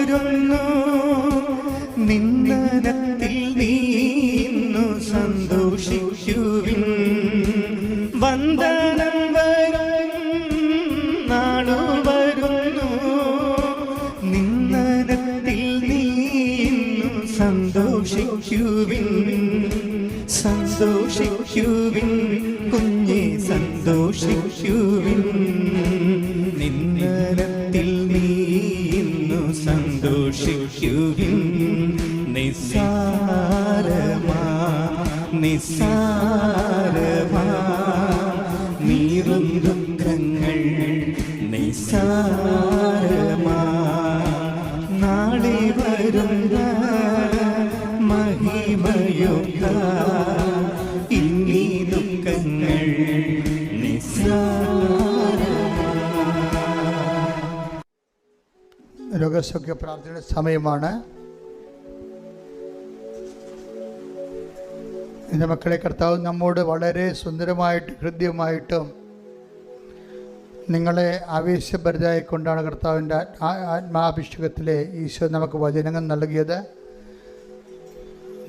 വരുന്നു. നിന്നനത്തിൽ നീന്നു സന്തോഷിക്കുവിൻ. വന്ദനം വരും നാളു വരുന്നു. നിന്ദനത്തിൽ നീന്നു സന്തോഷിക്കുവിൻ. സന്തോഷിക്കുവിൻ. ദുഃഖങ്ങൾ രോഗസൗഖ്യ പ്രാർത്ഥനയുടെ സമയമാണ്. എന്റെ മക്കളെ കർത്താവ് നമ്മോട് വളരെ സുന്ദരമായിട്ട് ഹൃദ്യമായിട്ടും നിങ്ങളെ ആവേശഭരിതായിക്കൊണ്ടാണ് കർത്താവിന്റെ ആത്മാഭിഷേകത്തിലെ ഈശോ നമുക്ക് വചനങ്ങൾ നൽകിയത്.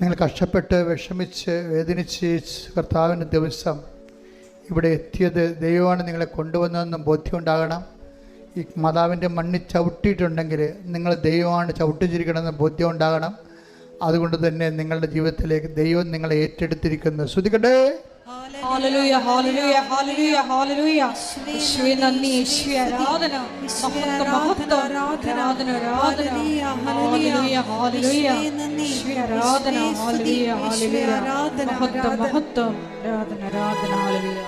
നിങ്ങൾ കഷ്ടപ്പെട്ട് വിഷമിച്ച് വേദനിച്ച് കർത്താവിന്റെ ദിവസം ഇവിടെ എത്തിയത് ദൈവമാണ് നിങ്ങളെ കൊണ്ടുവന്നതെന്നും ബോധ്യമുണ്ടാകണം. ഈ മാതാവിന്റെ മണ്ണിൽ ചവിട്ടിയിട്ടുണ്ടെങ്കിൽ നിങ്ങൾ ദൈവമാണ് ചവിട്ടിച്ചിരിക്കണമെന്ന് ബോധ്യം ഉണ്ടാകണം അതുകൊണ്ട് തന്നെ നിങ്ങളുടെ ജീവിതത്തിലേക്ക് ദൈവം നിങ്ങളെ ഏറ്റെടുത്തിരിക്കുന്നു. ശ്രുതിക്കട്ടെ ഹല്ലേലൂയ ഹല്ലേലൂയ ഹല്ലേലൂയ ഹല്ലേലൂയ യേശുവേ നന്ദി യേശുവേ ആരാധന. മഹത്വം മഹത്വം. ആരാധന. ആരാധന ഹല്ലേലൂയ ഹല്ലേലൂയ യേശുവേ ആരാധന. ഹല്ലേലൂയ ഹല്ലേലൂയ മഹത്വം മഹത്വം. ആരാധന ആരാധന. ഹല്ലേലൂയ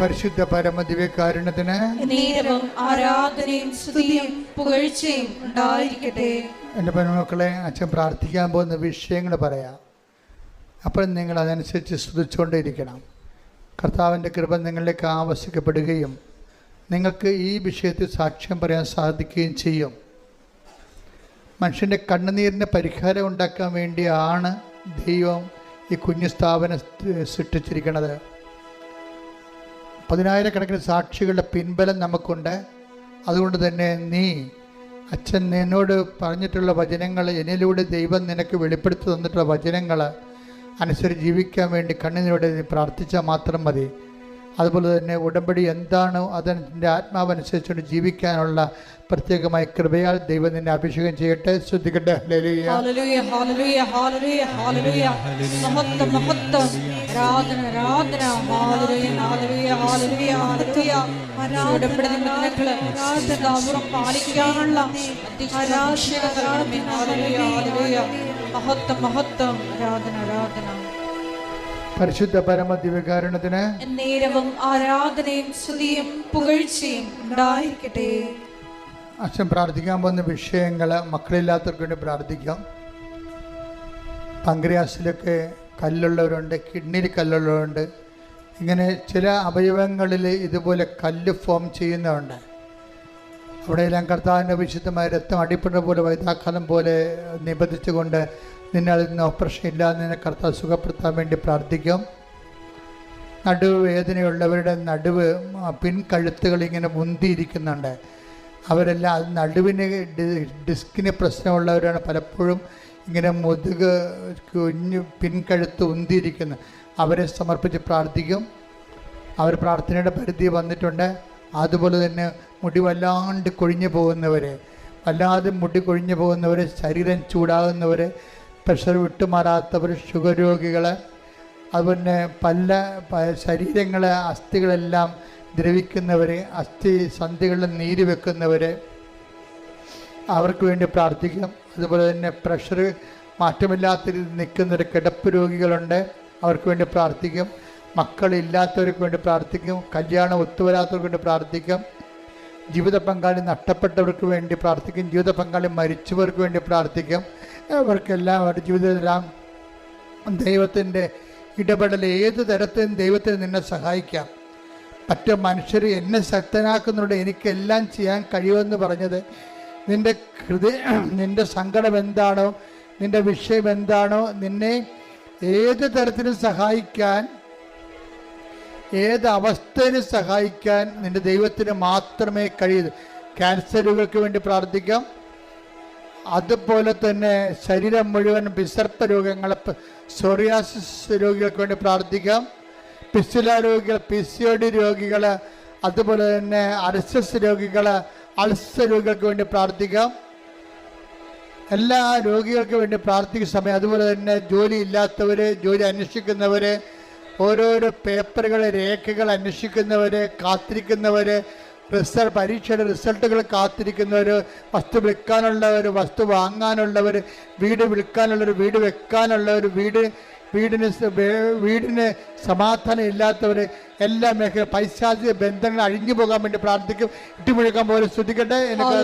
പരിശുദ്ധ പരമ ദിവ്യകാരുണ്യത്തിന് നേരവും ആരാധനയും സ്തുതിയും പുകഴ്ചയും ഉണ്ടായിരിക്കട്ടെ. എന്റെ പെൺമക്കളെ അച്ഛൻ പ്രാർത്ഥിക്കാൻ പോകുന്ന വിഷയങ്ങൾ പറയാം. അപ്പോൾ നിങ്ങൾ അതനുസരിച്ച് സ്തുതിച്ചുകൊണ്ടേയിരിക്കണം. കർത്താവിന്റെ കൃപ നിങ്ങളിലേക്ക് ആവശ്യപ്പെടുകയും നിങ്ങൾക്ക് ഈ വിഷയത്തിൽ സാക്ഷ്യം പറയാൻ സാധിക്കുകയും ചെയ്യും. മനുഷ്യന്റെ കണ്ണുനീരിന് പരിഹാരം ഉണ്ടാക്കാൻ വേണ്ടിയാണ് ദൈവം ഈ കുഞ്ഞു സ്ഥാപനം സൃഷ്ടിച്ചിരിക്കുന്നത്. പതിനായിരക്കണക്കിന് സാക്ഷികളുടെ പിൻബലം നമുക്കുണ്ട്. അതുകൊണ്ട് തന്നെ നീ അച്ഛൻ നിന്നോട് പറഞ്ഞിട്ടുള്ള വചനങ്ങൾ എന്നിലൂടെ ദൈവം നിനക്ക് വെളിപ്പെടുത്തി തന്നിട്ടുള്ള വചനങ്ങൾ അനുസരിച്ച് ജീവിക്കാൻ വേണ്ടി കണ്ണിനോട് പ്രാർത്ഥിച്ചാൽ മാത്രം മതി. അതുപോലെ തന്നെ ഉടമ്പടി എന്താണോ അതിന്റെ ആത്മാവനുസരിച്ചുകൊണ്ട് ജീവിക്കാനുള്ള പ്രത്യേകമായ കൃപയാൽ ദൈവം നിന്നെ അഭിഷേകം ചെയ്യട്ടെ. ശ്രദ്ധിക്കട്ടെ. പാലിക്കാനുള്ള മഹത്വം മഹത്വം ആരാധന ആരാധന. പരിശുദ്ധ പരമ ദിവ്യകാരണത്തിന് നേരവും ആരാധനയും സ്തുതിയും പുകഴ്ചയും ഉണ്ടായിരിക്കട്ടെ. അച്ഛൻ പ്രാർത്ഥിക്കാൻ പോകുന്ന വിഷയങ്ങൾ മക്കളില്ലാത്തവർക്ക് വേണ്ടി പ്രാർത്ഥിക്കാം. പങ്ക്രിയാസിലൊക്കെ കല്ലുള്ളവരുണ്ട് കിഡ്നിയിൽ കല്ലുള്ളവരുണ്ട്. ഇങ്ങനെ ചില അവയവങ്ങളിൽ ഇതുപോലെ കല്ല് ഫോം ചെയ്യുന്നതുണ്ട് അവിടെയെല്ലാം കർത്താവിന്റെ വിശുദ്ധമായ രക്തം അടിപ്പെടുന്ന പോലെ വൈതാക്കാലം പോലെ നിബന്ധിച്ചുകൊണ്ട് നിന്നെ അതിൽ നിന്ന് ഓപ്പറേഷൻ ഇല്ലാതെ നിന്നെ കർത്താവ് സുഖപ്പെടുത്താൻ വേണ്ടി പ്രാർത്ഥിക്കും. നടുവ് വേദനയുള്ളവരുടെ നടുവ് പിൻകഴുത്തുകൾ ഇങ്ങനെ മുന്തിയിരിക്കുന്നുണ്ട്. അവരെല്ലാം നടുവിന് ഡിസ്കിന് പ്രശ്നമുള്ളവരാണ് പലപ്പോഴും ഇങ്ങനെ മുതുക് കുഞ്ഞു പിൻകഴുത്ത് ഉന്തിയിരിക്കുന്നത് അവരെ സമർപ്പിച്ച് പ്രാർത്ഥിക്കും. അവർ പ്രാർത്ഥനയുടെ പരിധി വന്നിട്ടുണ്ട്. അതുപോലെ തന്നെ മുടി വല്ലാണ്ട് കൊഴിഞ്ഞു പോകുന്നവർ വല്ലാതെ മുടി കൊഴിഞ്ഞു പോകുന്നവർ ശരീരം ചൂടാകുന്നവർ പ്രഷർ വിട്ടുമാറാത്തവർ ഷുഗർ രോഗികൾ അതുപോലെ പല ശരീരങ്ങൾ അസ്ഥികളെല്ലാം ദ്രവിക്കുന്നവർ അസ്ഥി സന്ധികളിൽ നീര് വെക്കുന്നവർ അവർക്ക് വേണ്ടി പ്രാർത്ഥിക്കാം. അതുപോലെ തന്നെ പ്രഷർ മാറ്റമില്ലാത്ത രീതിയിൽ നിൽക്കുന്നൊരു കിടപ്പ് രോഗികളുണ്ട് അവർക്ക് വേണ്ടി പ്രാർത്ഥിക്കും. മക്കളില്ലാത്തവർക്ക് വേണ്ടി പ്രാർത്ഥിക്കും. കല്യാണം ഒത്തുവരാത്തവർക്ക് വേണ്ടി പ്രാർത്ഥിക്കും. ജീവിത പങ്കാളി നഷ്ടപ്പെട്ടവർക്ക് വേണ്ടി പ്രാർത്ഥിക്കും. ജീവിത പങ്കാളി മരിച്ചവർക്ക് വേണ്ടി പ്രാർത്ഥിക്കും. അവർക്കെല്ലാം അവരുടെ ജീവിതത്തിലെല്ലാം ദൈവത്തിന്റെ ഇടപെടൽ ഏത് തരത്തിലും ദൈവത്തിന് നിന്നെ സഹായിക്കാം? മറ്റു മനുഷ്യർ എന്നെ ശക്തനാക്കുന്നുണ്ട് എനിക്കെല്ലാം ചെയ്യാൻ കഴിയുമെന്ന് പറഞ്ഞത് നിന്റെ ഹൃദയ നിന്റെ സങ്കടം എന്താണോ നിന്റെ വിഷയം എന്താണോ നിന്നെ ഏത് തരത്തിലും സഹായിക്കാൻ ഏത് അവസ്ഥയിലും സഹായിക്കാൻ നിന്റെ ദൈവത്തിന് മാത്രമേ കഴിയൂ. ക്യാൻസറുകൾക്ക് വേണ്ടി പ്രാർത്ഥിക്കാം. അതുപോലെ തന്നെ ശരീരം മുഴുവൻ വിസർപ്പ രോഗങ്ങളെ സോറിയാസിസ് രോഗികൾക്ക് വേണ്ടി പ്രാർത്ഥിക്കാം. പിസില രോഗികൾ പി സി ഒ ഡി രോഗികൾ അതുപോലെ തന്നെ അർസസ് രോഗികൾ അൾസർ രോഗികൾക്ക് വേണ്ടി പ്രാർത്ഥിക്കാം. എല്ലാ രോഗികൾക്ക് വേണ്ടി പ്രാർത്ഥിക്കുന്ന സമയം അതുപോലെ തന്നെ ജോലി ഇല്ലാത്തവർ ജോലി അന്വേഷിക്കുന്നവർ ഓരോരോ പേപ്പറുകൾ രേഖകൾ അന്വേഷിക്കുന്നവർ കാത്തിരിക്കുന്നവർ റിസൾട്ട് പരീക്ഷയുടെ റിസൾട്ടുകൾ കാത്തിരിക്കുന്നവർ വസ്തു വിൽക്കാനുള്ളവർ വസ്തു വാങ്ങാനുള്ളവർ വീട് വിൽക്കാനുള്ളവർ വീട് വെക്കാനുള്ളവർ വീട് വീടിന് വീടിന് സമാധാനം ഇല്ലാത്തവർ എല്ലാ മേഖല പൈശാചിക ബന്ധങ്ങൾ അഴിഞ്ഞു പോകാൻ വേണ്ടി പ്രാർത്ഥിക്കും. ഇട്ടുമുഴുക്കാൻ പോലെ ശ്രദ്ധിക്കട്ടെ എനിക്ക്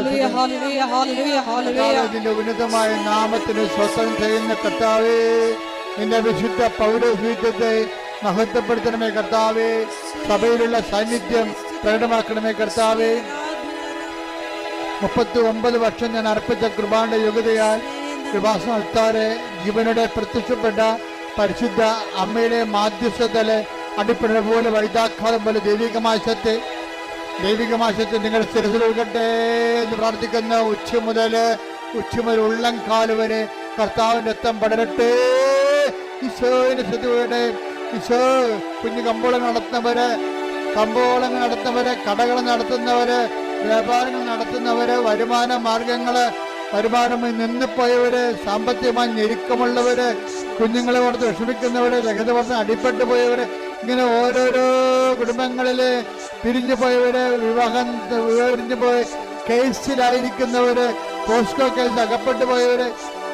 ഉന്നതമായ നാമത്തിന് സ്വസ്ഥം ചെയ്യുന്ന കർത്താവേ നിന്റെ വിശുദ്ധ പൗരോഹിത്യത്തെ മഹത്വപ്പെടുത്തണമേ കർത്താവേ. സഭയിലുള്ള സാന്നിധ്യം പ്രകടമാക്കണമേ കർത്താവേ. മുപ്പത്തി ഒമ്പത് വർഷം ഞാൻ അർപ്പിച്ച കൃപാന്റെ യോഗ്യതയാൽ കൃപാസനത്താരെ ജീവനോടെ പ്രത്യക്ഷപ്പെട്ട പരിശുദ്ധ അമ്മയുടെ മാധ്യസ്ഥതലെ അടിപ്പിട പോലെ വൈദാഘാതം പോലെ ദൈവികമാശത്തെ ദൈവികമാശത്തെ നിങ്ങൾ സ്ഥിരത്തിലൊഴുകട്ടെ എന്ന് പ്രാർത്ഥിക്കുന്ന ഉച്ച മുതൽ ഉച്ച മുതൽ ഉള്ളം കാൽ വരെ കർത്താവിന്റെ രക്തം പടരട്ടെ. ഈശോയുടെ ശ്രദ്ധയുടെ ഈശോ കുഞ്ഞു കമ്പോളങ്ങൾ നടത്തുന്നവര് കമ്പോളങ്ങൾ നടത്തുന്നവര് കടകൾ നടത്തുന്നവര് വ്യാപാരങ്ങൾ നടത്തുന്നവര് വരുമാന മാർഗങ്ങൾ വരുമാനമായി നിന്നുപോയവര് സാമ്പത്തികമായി ഞെരുക്കമുള്ളവര് കുഞ്ഞുങ്ങളെ ഓർത്ത് വിഷമിക്കുന്നവര് രഹിതവർഷം അടിപ്പെട്ടു പോയവര് ഇങ്ങനെ ഓരോരോ കുടുംബങ്ങളിൽ പിരിഞ്ഞു പോയവര് വിവാഹം പിരിഞ്ഞു പോയി കേസിലായിരിക്കുന്നവര് പോസ്കോ കേസ് അകപ്പെട്ടു പോയവര്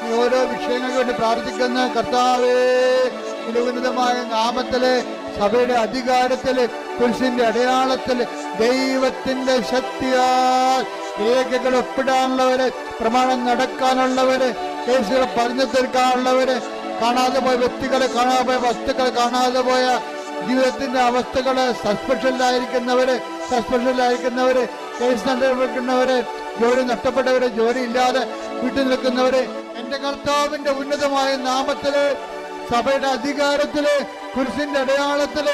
ഈ ഓരോ വിഷയങ്ങൾക്ക് വേണ്ടി പ്രാർത്ഥിക്കുന്ന കർത്താവേ ഉന്നതമായ നാമത്തിൽ സഭയുടെ അധികാരത്തിൽ പുരുഷന്റെ അടയാളത്തിൽ ദൈവത്തിന്റെ ശക്തിയാൽ രേഖകൾ ഒപ്പിടാനുള്ളവര് പ്രമാണം നടക്കാനുള്ളവര് കേസുകൾ പറഞ്ഞു തീർക്കാനുള്ളവര് കാണാതെ പോയ വ്യക്തികളെ കാണാതെ പോയ വസ്തുക്കൾ കാണാതെ പോയ ജീവിതത്തിന്റെ അവസ്ഥകൾ സസ്പെൻഷനിലായിരിക്കുന്നവര് സസ്പെൻഷനിലായിരിക്കുന്നവര് കേസ് നടപടിക്കുന്നവര് ജോലി നഷ്ടപ്പെട്ടവര് ജോലി ഇല്ലാതെ വീട്ടിൽ നിൽക്കുന്നവര് എന്റെ കർത്താവിന്റെ ഉന്നതമായ നാമത്തിൽ സഭയുടെ അധികാരത്തിൽ കുരിശിന്റെ അടയാളത്തിൽ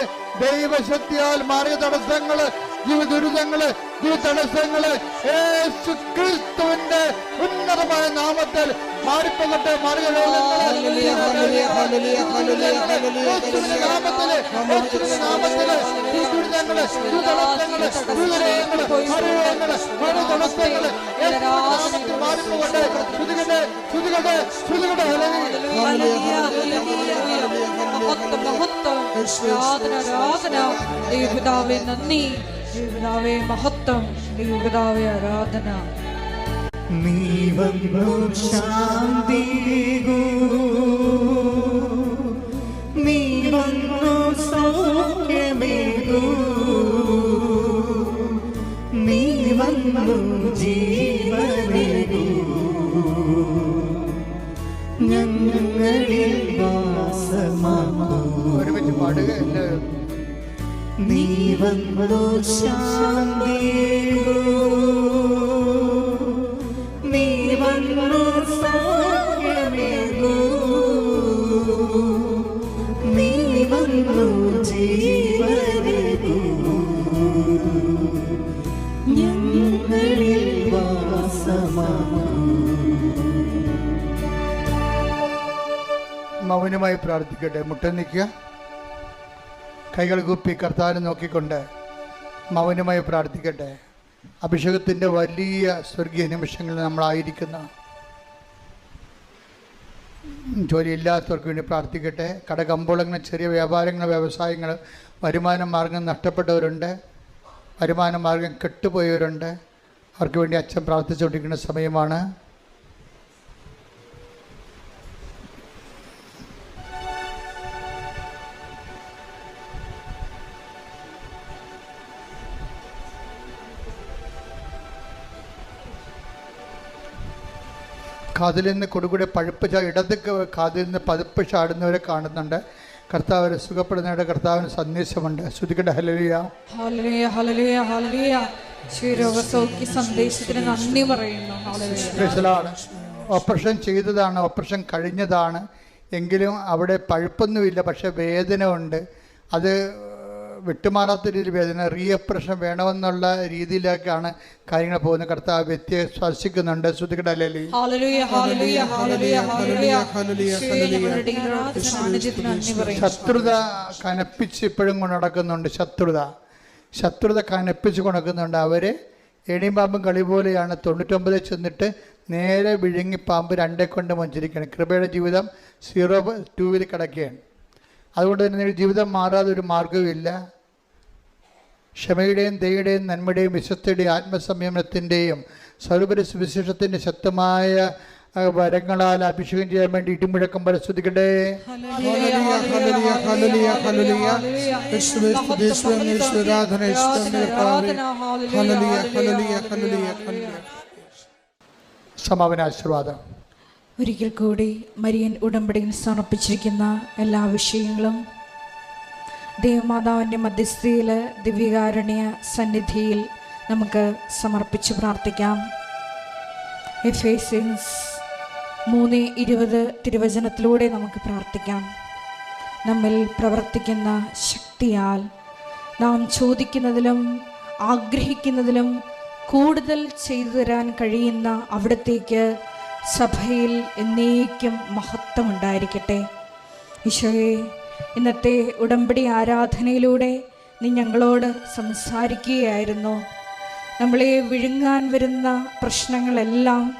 ദൈവശക്തിയാൽ മാറിയ തടസ്സങ്ങൾ ജീവിത ദുരിതങ്ങൾ ജീവിത തടസ്സങ്ങൾ യേശു ക്രിസ്തുവിന്റെ ഉന്നതമായ നാമത്തിൽ മാറിപ്പോകട്ടെ നാമത്തിൽ നാമത്തിൽ ദുരിതങ്ങൾ ദുരിതങ്ങൾ തടസ്സങ്ങൾ നാമത്തിൽ ഹല്ലേലൂയ ഹല്ലേലൂയ മഹത്വം മഹത്വം ആരാധന ആരാധന ദൈവപിതാവേ നന്ദി ദൈവപിതാവേ മഹത്വം ദൈവപിതാവേ ആരാധന നീ വന്നു ശാന്തി നീ വന്നു സൗഖ്യമേകൂ നീ വന്നു ജീവനേകൂ ഞങ്ങളിൽ വാസമാക്കൂ ഒരുമിച്ച് പാടുക എല്ലാവരും നീ വന്നു ശാന്തികൂ മൗനമായി പ്രാർത്ഥിക്കട്ടെ. മുട്ട നിൽക്കുക കൈകൾ കുപ്പി കർത്താവിനെ നോക്കിക്കൊണ്ട് മൗനമായി പ്രാർത്ഥിക്കട്ടെ. അഭിഷേകത്തിന്റെ വലിയ സ്വർഗീയ നിമിഷങ്ങളിൽ നമ്മളായിരിക്കുന്ന ജോലിയില്ലാത്തവർക്ക് വേണ്ടി പ്രാർത്ഥിക്കട്ടെ. കടകമ്പോളങ്ങൾ ചെറിയ വ്യാപാരങ്ങൾ വ്യവസായങ്ങൾ വരുമാന മാർഗം നഷ്ടപ്പെട്ടവരുണ്ട്. വരുമാന മാർഗം കെട്ടുപോയവരുണ്ട്. അവർക്ക് വേണ്ടി അച്ഛൻ പ്രാർത്ഥിച്ചുകൊണ്ടിരിക്കുന്ന സമയമാണ്. കാതിൽ നിന്ന് കൊടുകൂടെ പഴുപ്പ് ചാ ഇടത് കാതിൽ നിന്ന് പതിപ്പ് ചാടുന്നവരെ കാണുന്നുണ്ട്. കർത്താവ് സുഖപ്പെടുന്നവരുടെ കർത്താവിന് സന്ദേശമുണ്ട്. ശ്രുതിക്കട്ടെ ഹലലിയ സന്ദേശത്തിന് നന്ദി പറയുന്നു. സ്പെഷ്യലാണ് ഓപ്പറേഷൻ ചെയ്തതാണ്. ഓപ്പറേഷൻ കഴിഞ്ഞതാണ്. എങ്കിലും അവിടെ പഴുപ്പൊന്നുമില്ല പക്ഷെ വേദന ഉണ്ട് അത് വിട്ടുമാറാത്ത രീതിയിൽ വേദന റീഎപ്രഷൻ വേണമെന്നുള്ള രീതിയിലേക്കാണ് കാര്യങ്ങൾ പോകുന്നത്. കർത്താവ് വ്യക്തിയെ സ്പർശിക്കുന്നുണ്ട്. ശ്രുതികടലി. ശത്രുത കനപ്പിച്ച് ഇപ്പോഴും കൊണ്ട് നടക്കുന്നുണ്ട്. ശത്രുത. ശത്രുത കനപ്പിച്ച് കൊണക്കുന്നുണ്ട് അവരെ എണിയും പാമ്പും കളി പോലെയാണ്. തൊണ്ണൂറ്റൊമ്പതിൽ ചെന്നിട്ട് നേരെ വിഴുങ്ങി പാമ്പ് രണ്ടേ കൊണ്ട് വഞ്ചിരിക്കുകയാണ് കൃപയുടെ ജീവിതം സീറോ ടൂവിൽ കിടക്കുകയാണ്. അതുകൊണ്ട് തന്നെ ജീവിതം മാറാതെ ഒരു മാർഗവുമില്ല ക്ഷമയുടെയും ദയയുടെയും നന്മയുടെയും വിശ്വസ്തയുടെയും ആത്മസംയമനത്തിന്റെയും സർവപരി സുവിശേഷത്തിന്റെ ശക്തമായ വരങ്ങളാൽ അഭിഷേകം ചെയ്യാൻ വേണ്ടി ഇടിമുഴക്കം പരിശോധിക്കട്ടെ സമാപന ആശീർവാദം. ഒരിക്കൽ കൂടി മരിയൻ ഉടമ്പടിയിൽ സമർപ്പിച്ചിരിക്കുന്ന എല്ലാ വിഷയങ്ങളും ദേവമാതാവിന്റെ മധ്യസ്ഥയിൽ ദിവ്യകാരുണ്യ സന്നിധിയിൽ നമുക്ക് സമർപ്പിച്ച് പ്രാർത്ഥിക്കാം. എഫേസിൻസ് മൂന്ന് ഇരുപത് തിരുവചനത്തിലൂടെ നമുക്ക് പ്രാർത്ഥിക്കാം. നമ്മിൽ പ്രവർത്തിക്കുന്ന ശക്തിയാൽ നാം ചോദിക്കുന്നതിലും ആഗ്രഹിക്കുന്നതിലും കൂടുതൽ ചെയ്തു തരാൻ കഴിയുന്ന അവിടത്തേക്ക് സഭയിൽ എന്നേക്കും മഹത്വമുണ്ടായിരിക്കട്ടെ. ഈശോയെ ഇന്നത്തെ ഉടമ്പടി ആരാധനയിലൂടെ നീ ഞങ്ങളോട് സംസാരിക്കുകയായിരുന്നു. നമ്മളെ വിഴുങ്ങാൻ വരുന്ന പ്രശ്നങ്ങളെല്ലാം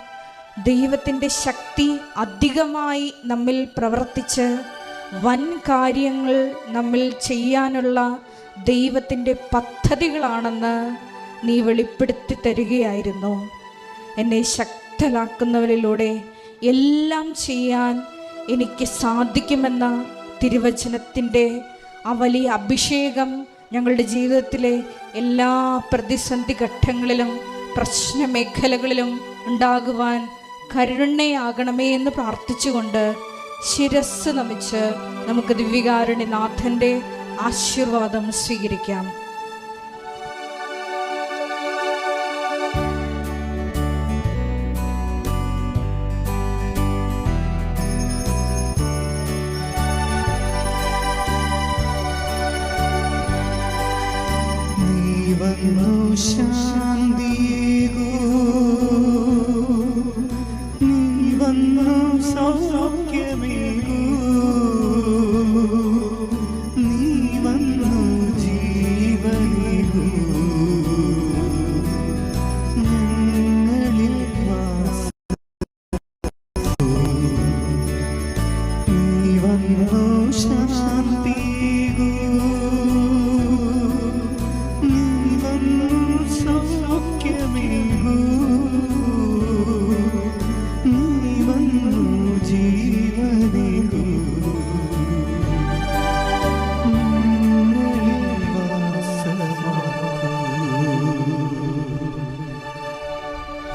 ദൈവത്തിന്റെ ശക്തി അധികമായി നമ്മിൽ പ്രവർത്തിച്ച് വൻ കാര്യങ്ങൾ നമ്മിൽ ചെയ്യാനുള്ള ദൈവത്തിന്റെ പദ്ധതികളാണെന്ന് നീ വെളിപ്പെടുത്തി തരികയായിരുന്നു. എന്നെ ശക്തലാക്കുന്നവരിലൂടെ എല്ലാം ചെയ്യാൻ എനിക്ക് സാധിക്കുമെന്ന തിരുവചനത്തിന്റെ ആ വലിയ അഭിഷേകം ഞങ്ങളുടെ ജീവിതത്തിലെ എല്ലാ പ്രതിസന്ധി ഘട്ടങ്ങളിലും പ്രശ്ന മേഖലകളിലും ഉണ്ടാകുവാൻ കരുണയാകണമേ എന്ന് പ്രാർത്ഥിച്ചുകൊണ്ട് ശിരസ് നമിച്ച് നമുക്ക് ദിവ്യകാരുണ്യനാഥന്റെ ആശീർവാദം സ്വീകരിക്കാം. 我们下想。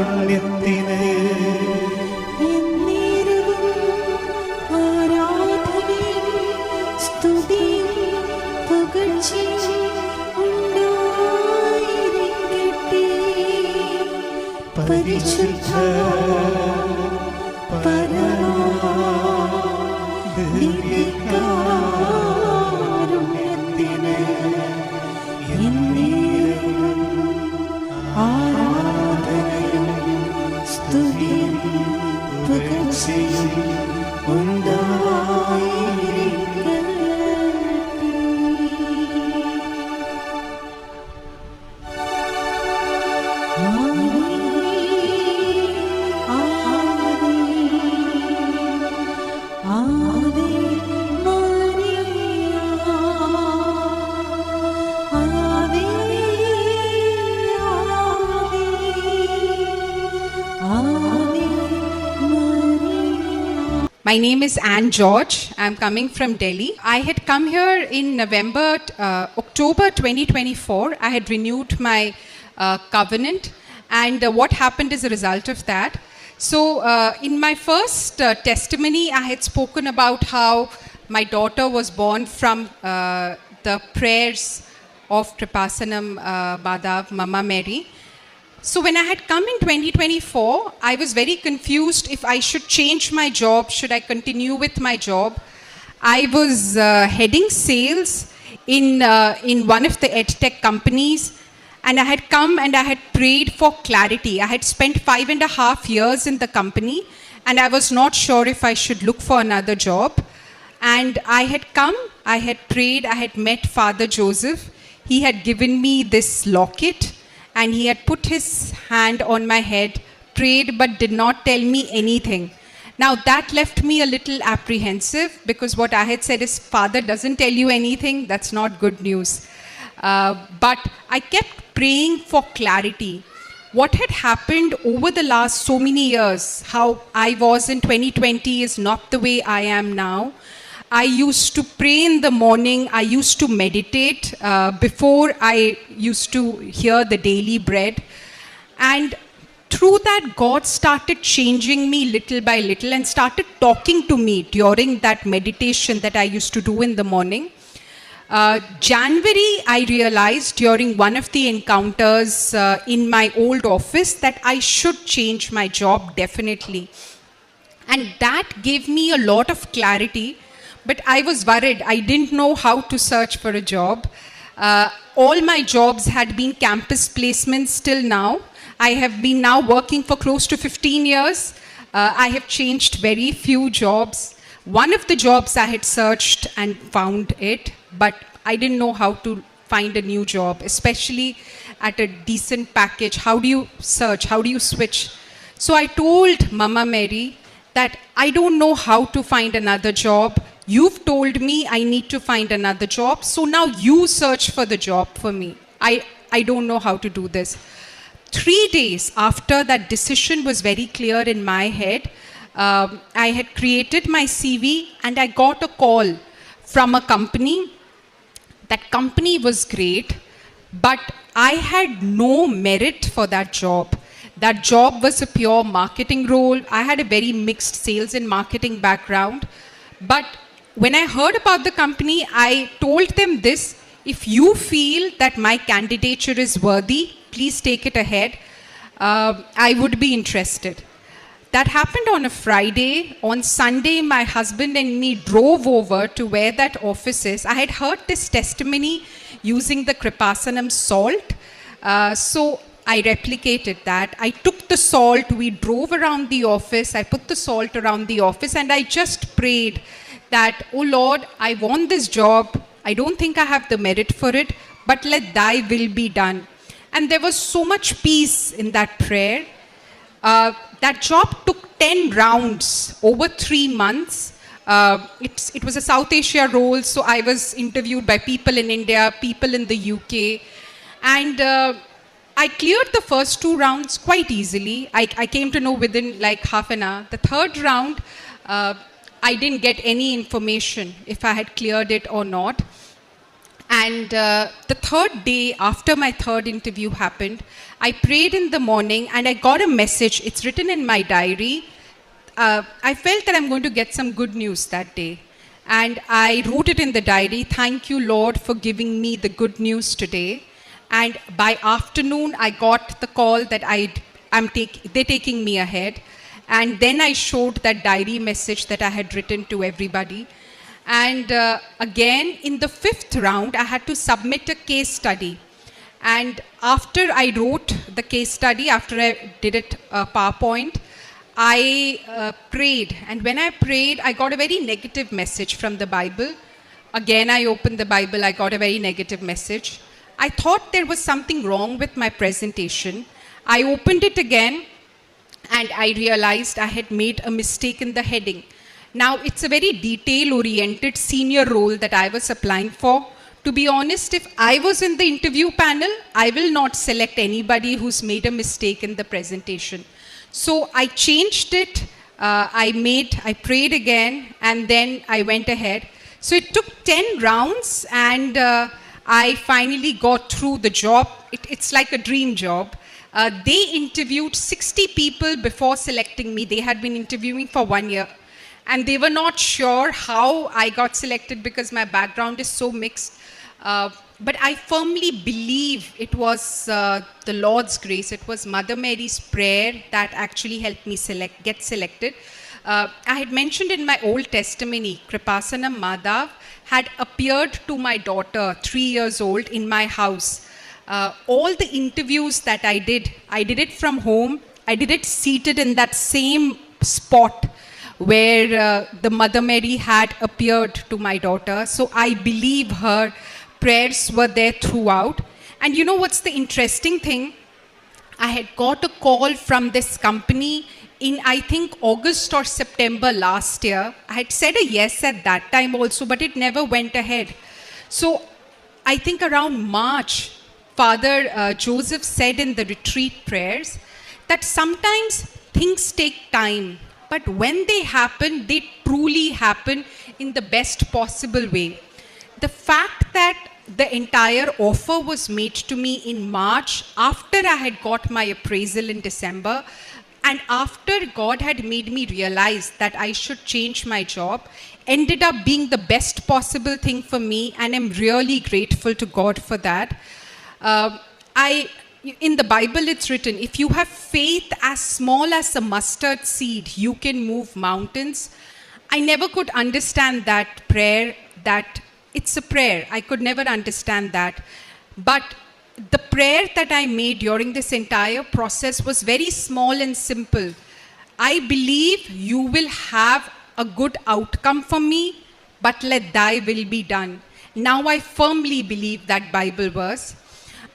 ദിവ്യകാരുണ്യത്തിന് പരിശുദ്ധ ദിവ്യകാരുണ്യത്തിന് My name is Anne George. I'm coming from Delhi. I had come here in November, uh, October 2024. I had renewed my uh, covenant, and uh, what happened as a result of that? So, uh, in my first uh, testimony, I had spoken about how my daughter was born from uh, the prayers of Tripasanam Badav, Mama Mary. So when I had come in 2024, I was very confused if I should change my job, should I continue with my job? I was uh, heading sales in uh, in one of the edtech companies, and I had come and I had prayed for clarity. I had spent five and a half years in the company, and I was not sure if I should look for another job. And I had come, I had prayed, I had met Father Joseph. He had given me this locket and he had put his hand on my head, prayed, but did not tell me anything. Now that left me a little apprehensive because what I had said is, Father doesn't tell you anything, that's not good news. Uh, but I kept praying for clarity. What had happened over the last so many years, how I was in 2020 is not the way I am now. I used to pray in the morning. I used to meditate uh, before I used to hear the daily bread. And through that, God started changing me little by little and started talking to me during that meditation that I used to do in the morning. Uh, January, I realized during one of the encounters uh, in my old office that I should change my job definitely. And that gave me a lot of clarity but I was worried. I didn't know how to search for a job. Uh, all my jobs had been campus placements till now. I have been now working for close to 15 years. Uh, I have changed very few jobs. One of the jobs I had searched and found it, but I didn't know how to find a new job, especially at a decent package. How do you search? How do you switch? So I told Mama Mary that I don't know how to find another job. You've told me I need to find another job, so now you search for the job for me. I, I don't know how to do this. Three days after that decision was very clear in my head, um, I had created my CV and I got a call from a company. That company was great, but I had no merit for that job. That job was a pure marketing role. I had a very mixed sales and marketing background. But when I heard about the company, I told them this if you feel that my candidature is worthy, please take it ahead. Uh, I would be interested. That happened on a Friday. On Sunday, my husband and me drove over to where that office is. I had heard this testimony using the Kripasanam salt. Uh, so I replicated that. I took the salt, we drove around the office, I put the salt around the office, and I just prayed that, Oh Lord, I want this job. I don't think I have the merit for it, but let thy will be done. And there was so much peace in that prayer. Uh, that job took 10 rounds over three months. Uh, it was a South Asia role, so I was interviewed by people in India, people in the UK. And uh, I cleared the first two rounds quite easily. I, I came to know within like half an hour. The third round, uh, I didn't get any information if I had cleared it or not. And uh, the third day after my third interview happened, I prayed in the morning and I got a message. It's written in my diary. Uh, I felt that I'm going to get some good news that day. And I wrote it in the diary Thank you, Lord, for giving me the good news today. And by afternoon, I got the call that I'd, I'm take, they're taking me ahead. And then I showed that diary message that I had written to everybody. And uh, again, in the fifth round, I had to submit a case study. And after I wrote the case study, after I did it uh, PowerPoint, I uh, prayed. And when I prayed, I got a very negative message from the Bible. Again, I opened the Bible, I got a very negative message. I thought there was something wrong with my presentation. I opened it again and I realized I had made a mistake in the heading. Now, it's a very detail oriented senior role that I was applying for. To be honest, if I was in the interview panel, I will not select anybody who's made a mistake in the presentation. So I changed it uh, I made, I prayed again, and then I went ahead. So it took 10 rounds, and uh, I finally got through the job. It, it's like a dream job. Uh, they interviewed 60 people before selecting me. They had been interviewing for one year. And they were not sure how I got selected because my background is so mixed. Uh, but I firmly believe it was uh, the Lord's grace. It was Mother Mary's prayer that actually helped me select, get selected. Uh, I had mentioned in my old testimony, Kripasanam Madhav had appeared to my daughter, three years old, in my house. Uh, all the interviews that I did, I did it from home. I did it seated in that same spot where uh, the Mother Mary had appeared to my daughter. So I believe her prayers were there throughout. And you know what's the interesting thing? I had got a call from this company in, I think, August or September last year. I had said a yes at that time also, but it never went ahead. So I think around March, Father uh, Joseph said in the retreat prayers that sometimes things take time, but when they happen, they truly happen in the best possible way. The fact that the entire offer was made to me in March after I had got my appraisal in December and after God had made me realize that I should change my job ended up being the best possible thing for me and I'm really grateful to God for that. Uh, I in the Bible it's written if you have faith as small as a mustard seed you can move mountains. I never could understand that prayer that it's a prayer. I could never understand that. But the prayer that I made during this entire process was very small and simple. I believe you will have a good outcome for me, but let thy will be done. Now I firmly believe that Bible verse.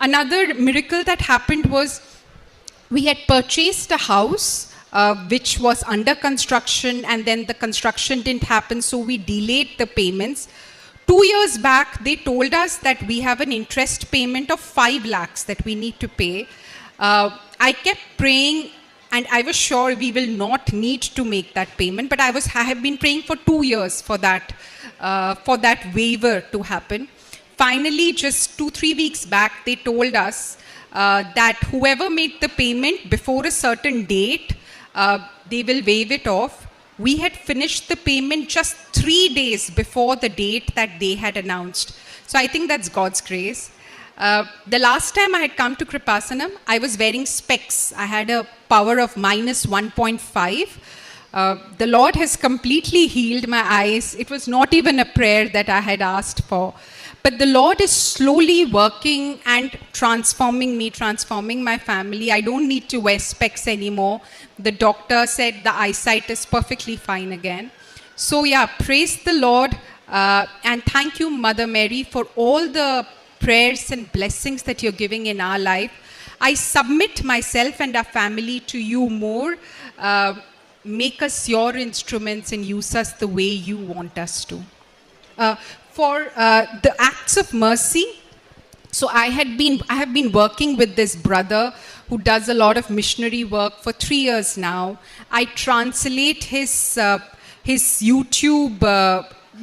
Another miracle that happened was we had purchased a house uh, which was under construction, and then the construction didn't happen, so we delayed the payments. Two years back, they told us that we have an interest payment of 5 lakhs that we need to pay. Uh, I kept praying and I was sure we will not need to make that payment, but I, was, I have been praying for two years for that, uh, for that waiver to happen. Finally, just two, three weeks back, they told us uh, that whoever made the payment before a certain date, uh, they will waive it off we had finished the payment just three days before the date that they had announced. So I think that's God's grace. Uh, the last time I had come to Kripasanam, I was wearing specs. I had a power of minus 1.5. Uh, the Lord has completely healed my eyes. It was not even a prayer that I had asked for. But the Lord is slowly working and transforming me, transforming my family. I don't need to wear specs anymore. The doctor said the eyesight is perfectly fine again. So, yeah, praise the Lord. Uh, and thank you, Mother Mary, for all the prayers and blessings that you're giving in our life. I submit myself and our family to you more. Uh, make us your instruments and use us the way you want us to. Uh, for uh, the acts of mercy, so I had been I have been working with this brother who does a lot of missionary work for three years now. I translate his uh, his YouTube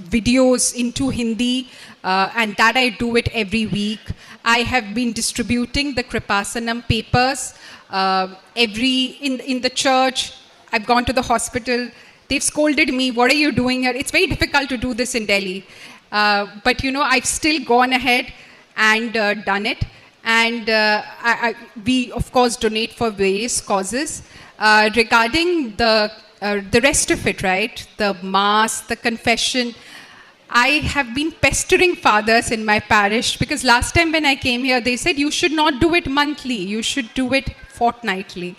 videos into Hindi, uh, and that I do it every week. I have been distributing the Kripasanam papers uh, every in in the church. I've gone to the hospital. They've scolded me. What are you doing here? It's very difficult to do this in Delhi. Uh, but you know, I've still gone ahead and uh, done it. And uh, I, I, we, of course, donate for various causes. Uh, regarding the, uh, the rest of it, right? The Mass, the confession. I have been pestering fathers in my parish because last time when I came here, they said you should not do it monthly, you should do it fortnightly.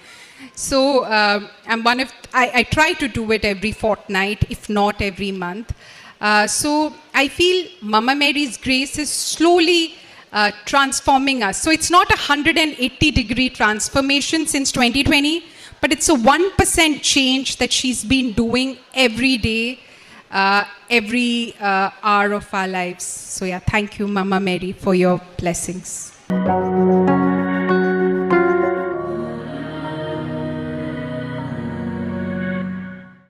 So um, I'm one of I, I, try to do it every fortnight, if not every month. Uh, so I feel Mama Mary's grace is slowly uh, transforming us. So it's not a 180 degree transformation since 2020, but it's a 1% change that she's been doing every day, uh, every uh, hour of our lives. So yeah, thank you, Mama Mary, for your blessings.